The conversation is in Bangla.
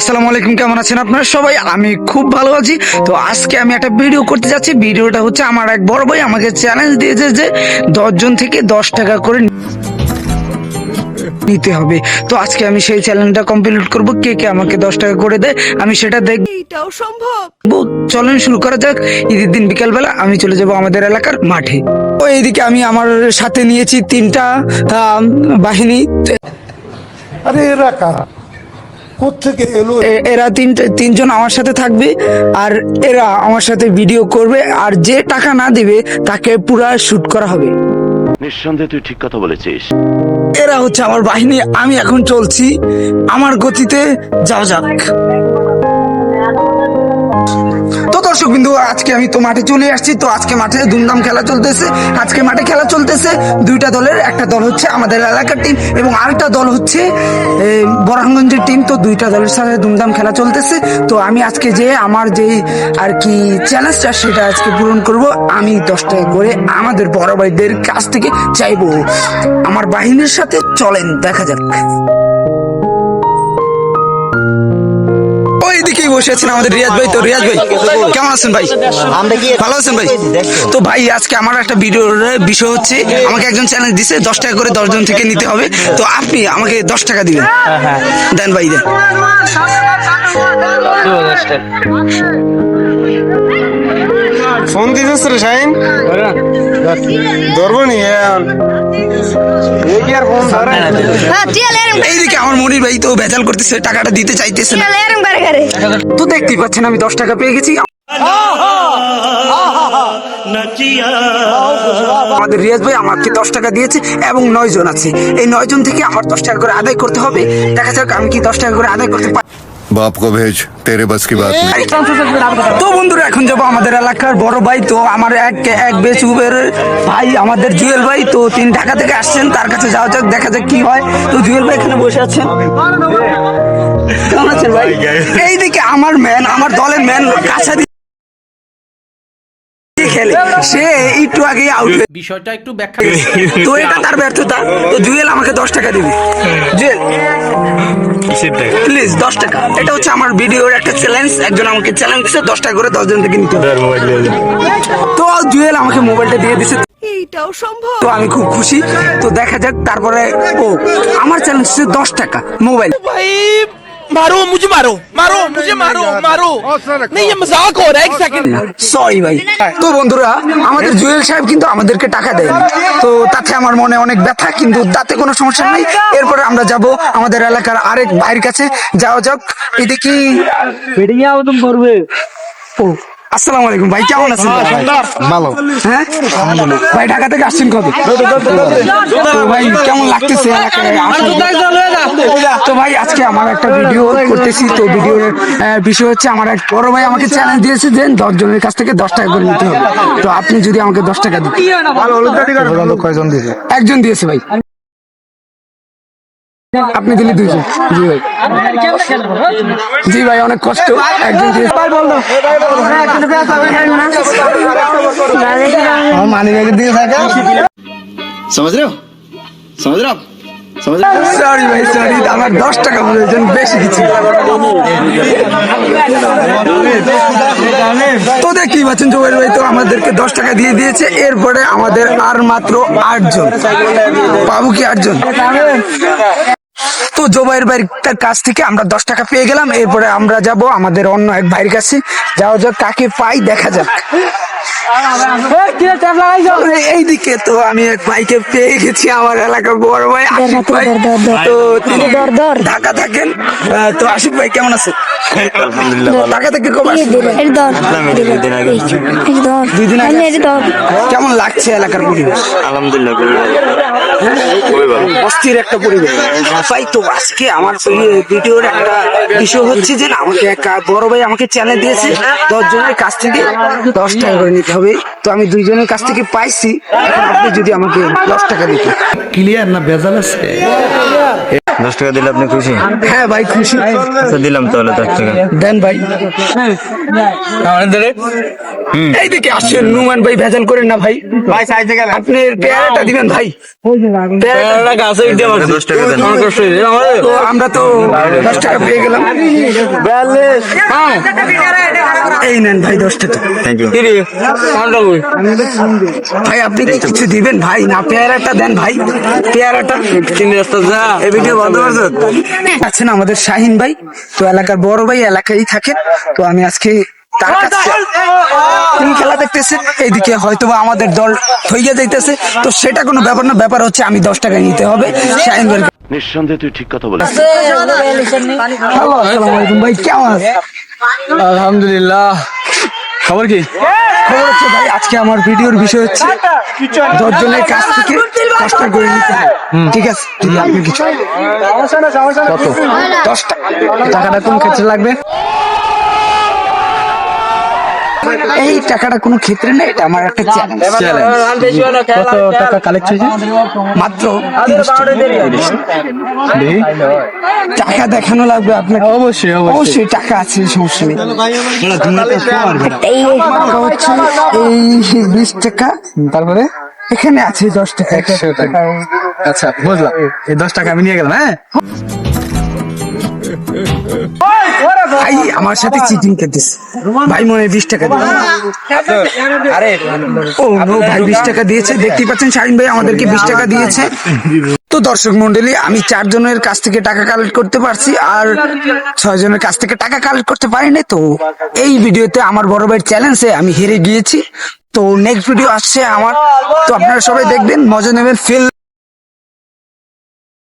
আসসালামু আলাইকুম। কেমন আছেন আপনারা সবাই? আমি খুব ভালো আছি। তো আজকে আমি একটা ভিডিও করতে যাচ্ছি। ভিডিওটা হচ্ছে আমার এক বড় ভাই আমাকে চ্যালেঞ্জ দিয়েছে যে দশজন থেকে দশ টাকা করে নিতে হবে। তো আজকে আমি সেই চ্যালেঞ্জটা কমপ্লিট করব। কে কে আমাকে দশ টাকা করে দেয় আমি সেটা দেখব এটাও সম্ভব? চলেন শুরু করা যাক। ঈদের দিন বিকালবেলা আমি চলে যাব আমাদের এলাকার মাঠে। তো এইদিকে আমি আমার সাথে নিয়েছি তিনটা বাহিনী। আরে এরা কারা? কোথেকে এলো? এরা তিন তিনজন আমার সাথে থাকবে আর এরা আমার সাথে ভিডিও করবে আর যে টাকা না দিবে তাকে পুরো শুট করা হবে। নিঃসন্দেহে তুই ঠিক কথা বলেছিস। এরা হচ্ছে আমার বাহিনী আমি এখন চলছি। আমার গতিতে যাও যাক। দর্শক বিন্দু, আজকে আমি তো মাঠে চলে আসছি, তো আজকে মাঠে ধুমধাম খেলা চলতেছে। আজকে মাঠে খেলা চলতেছে। দুইটা দলের, একটা দল হচ্ছে আমাদের এলাকার টিম এবং আরেকটা দল হচ্ছে বরাহগঞ্জের টিম তো দুইটা দলের সাথে ধুমধাম খেলা চলতেছে। তো আমি আজকে যে আমার যে আর কি চ্যালেঞ্জটা সেটা আজকে পূরণ করব। আমি দশ টাকা করে আমাদের বড় ভাইদের কাছ থেকে চাইব। আমার বাহিনীর সাথে চলেন, দেখা যাক। বসে আছেন আমাদের রিয়াজ ভাই তো। রিয়াজ ভাই কেমন আছেন ভাই? ভালো আছেন ভাই? তো ভাই আজকে আমার একটা ভিডিওর বিষয় হচ্ছে আমাকে একজন চ্যালেঞ্জ দিছে দশ টাকা করে দশজন থেকে নিতে হবে। তো আপনি আমাকে দশ টাকা দিবেন দেন ভাই দেন। ফোন দিতেছ রে শাইন ধরবো নি এইদিকে আমার মনির ভাই তো ভেজাল করতেছে টাকাটা দিতে চাইতেছে না। টিয়াল এরম করে করে। তো দেখতেই পাচ্ছেন আমি দশ টাকা পেয়ে গেছি। আমাদের রিয়াজ ভাই আমাকে দশ টাকা দিয়েছে এবং নয় জন আছে। এই নয় জন থেকে আমার দশ টাকা করে আদায় করতে হবে। দেখা যাক আমি কি দশ টাকা করে আদায় করতে পারি। বাপ কো ভেজ তেরে বাস কি বাত তো বন্ধুরা এখন যাব আমাদের এলাকার বড় ভাই তো আমার এক এক বেচ উবের ভাই আমাদের জুয়েল ভাই তো তিনি ঢাকা থেকে আসছেন তার কাছে যাওয়া যাক দেখা যাক কি হয়। তো জুয়েল ভাই এখানে বসে আছেন। এইদিকে আমার ম্যান আমার দলের ম্যান কাছারি সে একটু আগে আউট বিষয়টা তো এটা তার ব্যর্থতা। তো জুয়েল আমাকে দশ টাকা দিবি। জুয়েল। প্লিজ দশ টাকা। এটা হচ্ছে আমার ভিডিওর একটা চ্যালেঞ্জ একজন আমাকে চ্যালেঞ্জ দিচ্ছে দশ টাকা করে দশজন থেকে নিতে। তো জুয়েল আমাকে মোবাইলটা দিয়ে এইটাও সম্ভব? তো আমি খুব খুশি। তো দেখা যাক তারপরে ও আমার চ্যালেঞ্জ হচ্ছে দশ টাকা মোবাইল। मारो मुझे मारो मारो मुझे मारो मारो नहीं ये मजाक हो रहा है एक सेकंड সরি ভাই তো বন্ধুরা আমাদের জুয়েল সাহেব কিন্তু আমাদেরকে টাকা দেয়নি তো তাতে আমার মনে অনেক ব্যথা কিন্তু তাতে কোনো সমস্যা নেই এরপরে আমরা যাব আমাদের এলাকার আরেক ভাইয়ের কাছে যাওয়া যাক এদিকে ও আসসালামু আলাইকুম ভাই কেমন আছেন ভালো। হ্যাঁ? ভাই ঢাকা থেকে আসছেন কবে? তো ভাই কেমন লাগতেছে তো ভাই আজকে আমার একটা ভিডিও করতেছি। তো ভিডিওর বিষয় হচ্ছে আমার এক বড় ভাই আমাকে চ্যালেঞ্জ দিয়েছে যে দশ জনের কাছ থেকে দশ টাকা করে নিতে হবে। তো আপনি যদি আমাকে দশ টাকা দিন একজন দিয়েছে ভাই। আপনি দিলি দুইজন। জি ভাই। জি ভাই অনেক কষ্ট। একজন মানি সমাজ সমাজ আমার দশ টাকা প্রয়োজন বেশি কিছু তো দেখি পাচ্ছেন জোবের ভাই তো আমাদেরকে দশ টাকা দিয়ে দিয়েছে এরপরে আমাদের আর মাত্র আটজন। পাবো কি আটজন? তো জোবাইয়ের ভাইয়ের কাছ থেকে আমরা দশ টাকা পেয়ে গেলাম। এরপরে আমরা যাব আমাদের অন্য এক ভাইয়ের কাছে। যাওয়া যাক কাকে পাই দেখা যাক। এইদিকে তো আমি এক ভাইকে পেয়ে গেছি আমার এলাকার বড় ভাই আশিক ভাই। তো তিনি ঢাকা থাকেন। তো আশিক ভাই কেমন আছেন ঢাকা থেকে কবে দুই দিন আগে আসছেন। কেমন লাগছে এলাকার পরিবেশ? আলহামদুলিল্লাহ অস্থির একটা পরিবেশ। ভাই তো আজকে আমার ভিডিওর একটা বিষয় হচ্ছে যে আমাকে এক বড় ভাই আমাকে চ্যানেল দিয়েছে দশজনের কাছ থেকে দশ টাকা করে নিতে হবে। তো আমি দুইজনের কাছ থেকে পাইছি আপনি যদি আমাকে দশ টাকা দিতে। ক্লিয়ার না বেজাল আছে? দশ টাকা দিলে আপনি খুশি? হ্যাঁ ভাই খুশি। আচ্ছা দিলাম তাহলে দশ টাকা। দেন ভাই। এইদিকে আসছেন নুমান ভাই ভেজাল করেন না ভাই। ভাই সাইজে গেল আপনি পেয়ারাটা দিবেন ভাই। পেয়ারাটা দশ টাকা দেন। আমরা তো দশ টাকা পেয়ে গেলাম। হ্যাঁ। এই নেন ভাই দশ টাকা। থ্যাংক ইউ ভাই আপনি কিছু দিবেন ভাই? না পেয়ারাটা দেন ভাই। পেয়ারাটা এই ভিডিও বন্ধ করছ আছেন আমাদের শাহিন ভাই। তো এলাকার বড় ভাই এলাকায় থাকেন তো আমি আজকে তার কাছে তিনি খেলা দেখতেছেন এইদিকে হয়তো আমাদের দল হইয়া যাইতেছে। তো সেটা কোনো ব্যাপার না। ব্যাপার হচ্ছে আমি দশ টাকা নিতে হবে। শাহিন ভাই নিঃসন্দেহে তুই ঠিক কথা বলেছিস। হ্যালো আসসালামু আলাইকুম ভাই। কেমন আলহামদুলিল্লাহ। খবর কি? খবর হচ্ছে ভাই আজকে আমার ভিডিওর বিষয় হচ্ছে দশজনের কাছ থেকে দশটা করে নিতে হবে। ঠিক আছে যদি আপনি কিছু কত? দশ টাকাটা কোন ক্ষেত্রে লাগবে? এই টাকাটা কোনো ক্ষেত্রে না এটা আমার একটা চ্যালেঞ্জ কত টাকা কালেক্ট হয়েছে? মাত্র 30 টাকা। দেখানো লাগবে আপনাকে? অবশ্যই অবশ্যই। অবশ্যই টাকা আছে সমস্যা নেই। হচ্ছে এই বিশ টাকা। তারপরে? এখানে আছে দশ টাকা। একশো টাকা। আচ্ছা বুঝলাম। এই দশ টাকা আমি নিয়ে গেলাম হ্যাঁ? ভাই আমার সাথে চিটিং করতেছে ভাই মনে বিশ টাকা আরে ও নো ভাই বিশ টাকা দিয়েছে। দেখতেই পাচ্ছেন শাহিন ভাই আমাদেরকে বিশ টাকা দিয়েছে। তো দর্শক মন্ডলী আমি চারজনের কাছ থেকে টাকা কালেক্ট করতে পারছি আর ছয় জনের কাছ থেকে টাকা কালেক্ট করতে পারিনি। তো এই ভিডিওতে আমার বড় ভাইয়ের চ্যালেঞ্জে আমি হেরে গিয়েছি। তো নেক্সট ভিডিও আসছে আমার। তো আপনারা সবাই দেখবেন মজা নেবেন ফিল